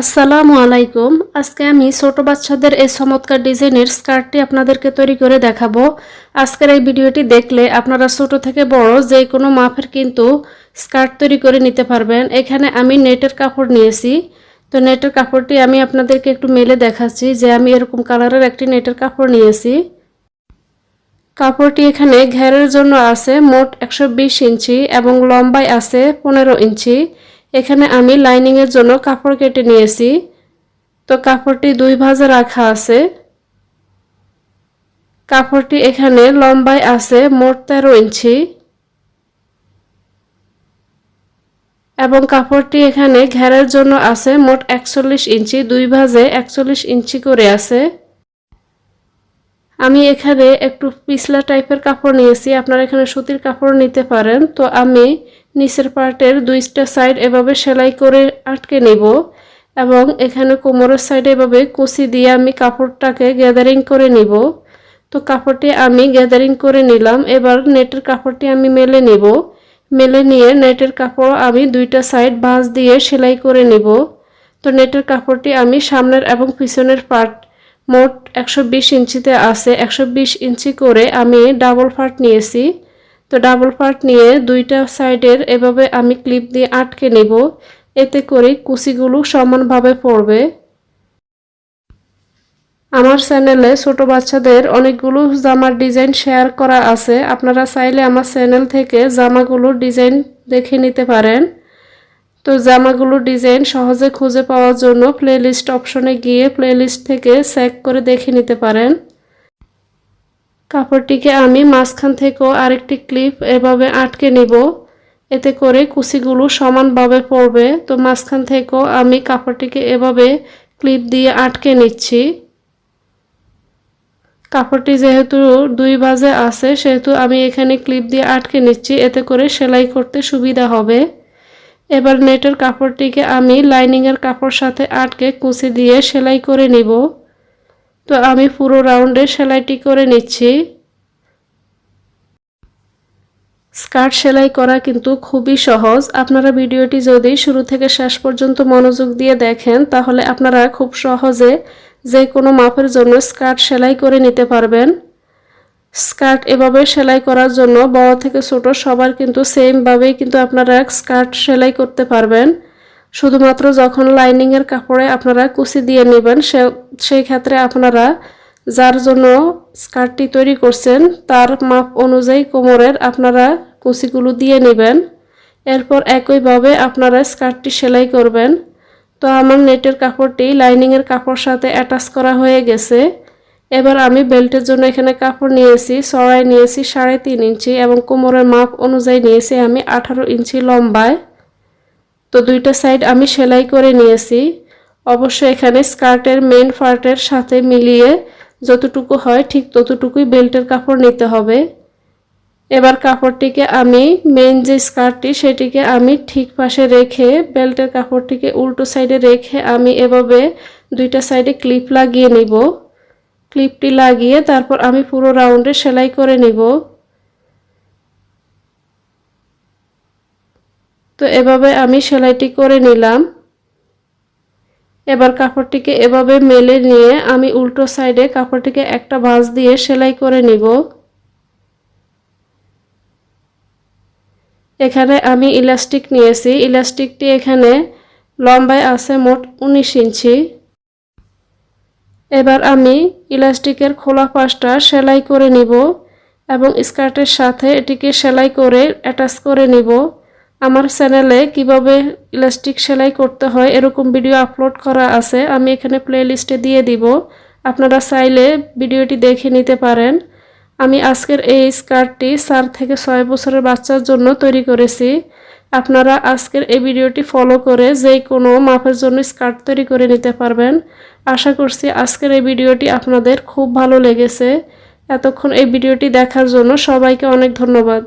আসসালামু আলাইকুম। আজকে আমি ছোট বাচ্চাদের এই চমৎকার ডিজাইনের স্কার্টটি আপনাদেরকে তৈরি করে দেখাবো। আজকের এই ভিডিওটি দেখলে আপনারা ছোট থেকে বড় যে কোনো মাপের কিন্তু স্কার্ট তৈরি করে নিতে পারবেন। এখানে আমি নেটের কাপড় নিয়েছি। তো নেটের কাপড়টি আমি আপনাদেরকে একটু মেলে দেখাচ্ছি যে আমি এরকম কালারের একটি নেটের কাপড় নিয়েছি। কাপড়টি এখানে ঘেরের জন্য আছে মোট একশো বিশ ইঞ্চি এবং লম্বায় আছে পনেরো ইঞ্চি। এখানে আমি লাইনিংয়ের জন্য কাপড় কেটে নিয়েছি। তো কাপড়টি দুই ভাজে রাখা আছে। কাপড়টি এখানে লম্বায় আছে, মোট তেরো ইঞ্চি। এবং কাপড়টি এখানে ঘেরের জন্য আছে, মোট একচল্লিশ ইঞ্চি, দুই ভাজে একচল্লিশ ইঞ্চি করে আছে। আমি এখানে একটু পিছলা টাইপের কাপড় নিয়েছি, আপনারা এখানে সুতির কাপড় নিতে পারেন। তো আমি নিচের পার্টের দুইটা সাইড এভাবে সেলাই করে আটকে নেব এবং এখানে কোমরের সাইডে এভাবে কুচি দিয়ে আমি কাপড়টাকে গ্যাদারিং করে নিব। তো কাপড়টি আমি গ্যাদারিং করে নিলাম। এবার নেটের কাপড়টি আমি মেলে নেব। মেলে নিয়ে নেটের কাপড় আমি দুইটা সাইড বাঁশ দিয়ে সেলাই করে নেব। তো নেটের কাপড়টি আমি সামনের এবং পিছনের পার্ট মোট একশো বিশ ইঞ্চিতে আছে। একশো বিশ ইঞ্চি করে আমি ডাবল পার্ট নিয়েছি। তো ডাবল পার্ট নিয়ে দুইটা সাইডের এভাবে আমি ক্লিপ দিয়ে আটকে নেব। এতে করে কুচিগুলো সমানভাবে পড়বে। আমার চ্যানেলে ছোট বাচ্চাদের অনেকগুলো জামার ডিজাইন শেয়ার করা আছে। আপনারা চাইলে আমার চ্যানেল থেকে জামাগুলোর ডিজাইন দেখে নিতে পারেন। তো জামাগুলোর ডিজাইন সহজে খুঁজে পাওয়ার জন্য প্লেলিস্ট অপশনে গিয়ে প্লেলিস্ট থেকে চেক করে দেখে নিতে পারেন। কাপড়টিকে আমি মাঝখান থেকেও আরেকটি ক্লিপ এভাবে আটকে নিব। এতে করে কুচিগুলো সমানভাবে পড়বে। তো মাঝখান থেকেও আমি কাপড়টিকে এভাবে ক্লিপ দিয়ে আটকে নিচ্ছি। কাপড়টি যেহেতু দুই বাজে আছে, সেহেতু আমি এখানে ক্লিপ দিয়ে আটকে নিচ্ছি। এতে করে সেলাই করতে সুবিধা হবে। এবার নেটের কাপড়টিকে আমি লাইনিংয়ের কাপড় সাথে আটকে কুচি দিয়ে সেলাই করে নিব। তো আমি পুরো রাউন্ডে সেলাইটি করে নিচ্ছি। স্কার্ট সেলাই করা কিন্তু খুবই সহজ। আপনারা ভিডিওটি যদি শুরু থেকে শেষ পর্যন্ত মনোযোগ দিয়ে দেখেন, তাহলে আপনারা খুব সহজে যে কোনো মাপের জন্য স্কার্ট সেলাই করে নিতে পারবেন। স্কার্ট এভাবে সেলাই করার জন্য বড় থেকে ছোট সবার কিন্তু সেমভাবেই কিন্তু আপনারা স্কার্ট সেলাই করতে পারবেন। শুধুমাত্র যখন লাইনিংয়ের কাপড়ে আপনারা কুচি দিয়ে নেবেন, সে, সেই ক্ষেত্রে আপনারা যার জন্য স্কার্টটি তৈরি করছেন, তার মাপ অনুযায়ী কোমরের আপনারা কুচিগুলো দিয়ে নেবেন। এরপর একইভাবে আপনারা স্কার্টটি সেলাই করবেন। তো আমার নেটের কাপড়টি লাইনিংয়ের কাপড় সাথে অ্যাটাচ করা হয়ে গেছে। এবার আমি বেল্টের জন্য এখানে কাপড় নিয়েছি সরাই নিয়েছি সাড়ে তিন ইঞ্চি এবং কোমরের মাপ অনুযায়ী নিয়েছি আমি আঠারো ইঞ্চি লম্বায়। তো দুইটা সাইড আমি সেলাই করে নিয়েছি। অবশ্য এখানে স্কার্টের মেন পার্টের সাথে মিলিয়ে যতটুকু হয় ঠিক ততটুকুই বেল্টের কাপড় নিতে হবে। এবার কাপড়টিকে আমি মেন যে স্কার্টটি সেটিকে আমি ঠিক পাশে রেখে বেল্টের কাপড়টিকে উল্টো সাইডে রেখে আমি এভাবে দুইটা সাইডে ক্লিপ লাগিয়ে নিব। ক্লিপটি লাগিয়ে তারপর আমি পুরো রাউন্ডে সেলাই করে নিব। তো এভাবে আমি সেলাইটি করে নিলাম। এবার কাপড়টিকে এভাবে মেলে নিয়ে আমি উল্টো সাইডে কাপড়টিকে একটা ভাঁজ দিয়ে সেলাই করে নিব। এখানে আমি ইলাস্টিক নিয়েছি। ইলাস্টিকটি এখানে লম্বায় আছে মোট উনিশ ইঞ্চি। এবার আমি ইলাস্টিকের খোলা পাশটা সেলাই করে নিব এবং স্কার্টের সাথে এটিকে সেলাই করে অ্যাটাচ করে নিব। আমার চ্যানেলে কীভাবে ইলাস্টিক সেলাই করতে হয় এরকম ভিডিও আপলোড করা আছে, আমি এখানে প্লে লিস্টে দিয়ে দিব। আপনারা চাইলে ভিডিওটি দেখে নিতে পারেন। আমি আজকের এই স্কার্টটি চার থেকে ছয় বছরের বাচ্চার জন্য তৈরি করেছি। আপনারা আজকের এই ভিডিওটি ফলো করে যে কোনো মাপের জন্য স্কার্ট তৈরি করে নিতে পারবেন। আশা করছি আজকের এই ভিডিওটি আপনাদের খুব ভালো লেগেছে। এতক্ষণ এই ভিডিওটি দেখার জন্য সবাইকে অনেক ধন্যবাদ।